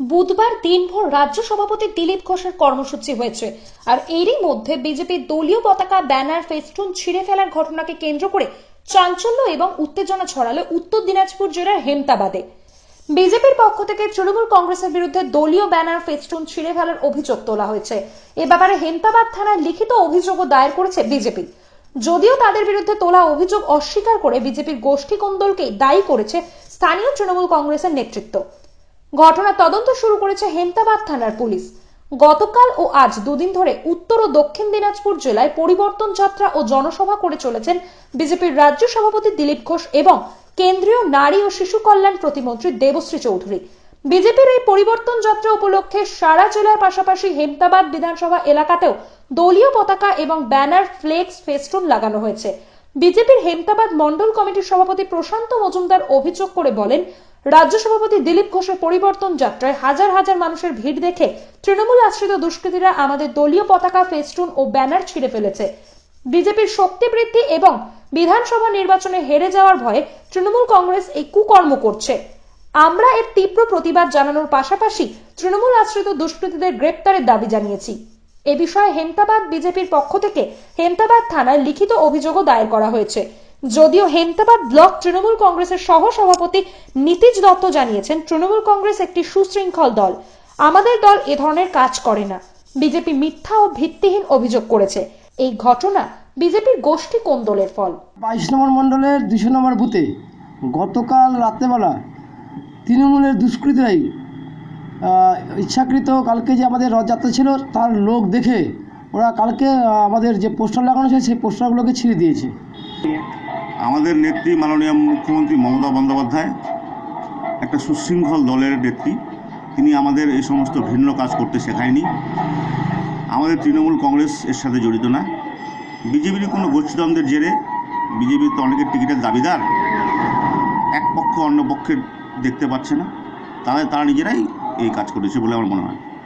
বুধবার দিনভর রাজ্য সভাপতি দিলীপ ঘোষের কর্মসূচি হয়েছে। আর এরই মধ্যে বিজেপির দলীয় পতাকা, ব্যানার, ফেস্টুন ছিঁড়ে ফেলার ঘটনাকে কেন্দ্র করে চাঞ্চল্য এবং উত্তেজনা ছড়ালো উত্তর দিনাজপুর জেলার হেমতাবাদে। বিজেপির পক্ষ থেকে তৃণমূল কংগ্রেসের বিরুদ্ধে দলীয় ব্যানার, ফেস্টুন ছিঁড়ে ফেলার অভিযোগ তোলা হয়েছে। এ ব্যাপারে হেমতাবাদ থানায় লিখিত অভিযোগও দায়ের করেছে বিজেপি। যদিও তাদের বিরুদ্ধে তোলা অভিযোগ অস্বীকার করে বিজেপির গোষ্ঠী কোন্দলকেই দায়ী করেছে স্থানীয় তৃণমূল কংগ্রেসের নেতৃত্ব। ঘটনার তদন্ত শুরু করেছে হেমতাবাদ থানার পুলিশ। গতকাল ও আজ দুদিন ধরে উত্তর ও দক্ষিণ দিনাজপুর জেলায় পরিবর্তন যাত্রা ও জনসভা করে চলেছেন বিজেপির রাজ্য সভাপতি দিলীপ ঘোষ এবং কেন্দ্রীয় নারী ও শিশু কল্যাণ প্রতিমন্ত্রী দেবশ্রী চৌধুরী। বিজেপির এই পরিবর্তন যাত্রা উপলক্ষে সারা জেলার পাশাপাশি হেমতাবাদ বিধানসভা এলাকাতেও দলীয় পতাকা এবং ব্যানার ফ্লেক্স ফেস্টুন লাগানো হয়েছে। বিজেপির হেমতাবাদ মন্ডল কমিটির সভাপতি প্রশান্ত মজুমদার অভিযোগ করে বলেন, রাজ্য সভাপতি দিলীপ ঘোষের পরিবর্তন যাত্রায় হাজার হাজার মানুষের ভিড় দেখে তৃণমূল আশ্রিত দুষ্কৃতীরা আমাদের দলীয় পতাকা, ফেস্টুন ও ব্যানার ছিঁড়ে ফেলেছে। বিজেপির শক্তি বৃদ্ধি এবং বিধানসভা নির্বাচনে হেরে যাওয়ার ভয়ে তৃণমূল কংগ্রেস এই কুকর্ম করছে। আমরা এর তীব্র প্রতিবাদ জানানোর পাশাপাশি তৃণমূল আশ্রিত দুষ্কৃতীদের গ্রেপ্তারের দাবি জানিয়েছি। এ বিষয়ে হেমতাবাদ বিজেপির পক্ষ থেকে হেমতাবাদ থানায় লিখিত অভিযোগও দায়ের করা হয়েছে। যদিও হেমতাবাদ ব্লক তৃণমূল কংগ্রেসের সহ সভাপতি নীতিশ দত্ত জানিয়েছেন, তৃণমূল কংগ্রেস একটি সুশৃঙ্খল দল। আমাদের দল এ ধরনের কাজ করে না। বিজেপি মিথ্যা ও ভিত্তিহীন অভিযোগ করেছে। এই ঘটনা বিজেপির গোষ্ঠী কোন্দলের ফল? বাইশ নম্বর মণ্ডলের দুশো নম্বর বুথে গতকাল রাত্রেবেলা তৃণমূলের দুষ্কৃতীরাই ইচ্ছাকৃত কালকে যে আমাদের রথযাত্রা ছিল, তার লোক দেখে ওরা কালকে আমাদের যে পোস্টার লাগানো ছিল সেই পোস্টারগুলোকে ছিঁড়ে দিয়েছে। আমাদের নেত্রী মাননীয় মুখ্যমন্ত্রী মমতা বন্দ্যোপাধ্যায়, একটা সুশৃঙ্খল দলের নেত্রী, তিনি আমাদের এই সমস্ত ভিন্ন কাজ করতে শেখায়নি। আমাদের তৃণমূল কংগ্রেস এর সাথে জড়িত না। বিজেপির কোনো গোষ্ঠীদ্বন্দ্বের জেরে বিজেপির তো অনেকের টিকিটের দাবিদার, এক পক্ষ অন্য পক্ষের দেখতে পাচ্ছে না। তাদের তারা নিজেরাই এই কাজ করেছে বলে আমার মনে হয়।